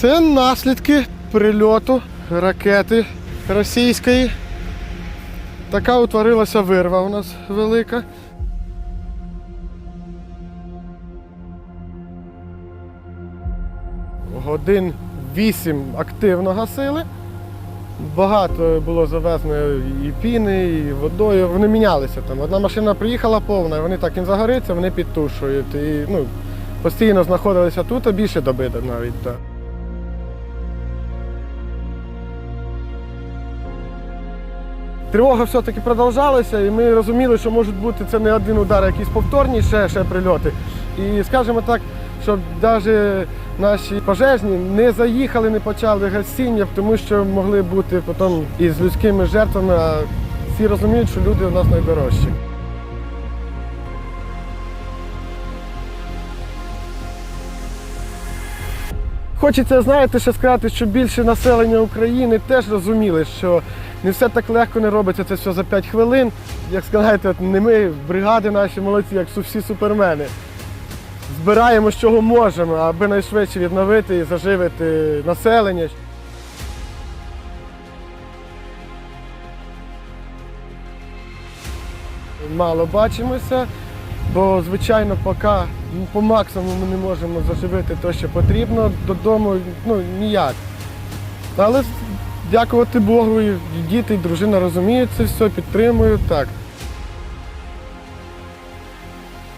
Це наслідки прильоту ракети російської. Така утворилася вирва у нас велика. Годин вісім активно гасили. Багато було завезено і піни, і водою. Вони мінялися там. Одна машина приїхала повна, вони так їм загориться, вони підтушують. І ну, постійно знаходилися тут, а більше доби навіть. Так. Тривога все-таки продовжалася, і ми розуміли, що можуть бути це не один удар, а якісь повторні ще, ще прильоти. І скажімо так, щоб навіть наші пожежні не заїхали, не почали гасіння, тому що могли бути потім із людськими жертвами. А всі розуміють, що люди у нас найдорожчі. Хочеться, знаєте, ще сказати, що більше населення України теж розуміли, що не все так легко не робиться це все за 5 хвилин. Як сказати, не ми, бригади наші молодці, як всі супермени. Збираємо, з чого можемо, аби найшвидше відновити і заживити населення. Мало бачимося, бо, звичайно, поки ну, по максимуму ми не можемо заживити те, що потрібно, додому ну, ніяк. Але дякувати Богу, діти, дружина розуміють це все, підтримують так.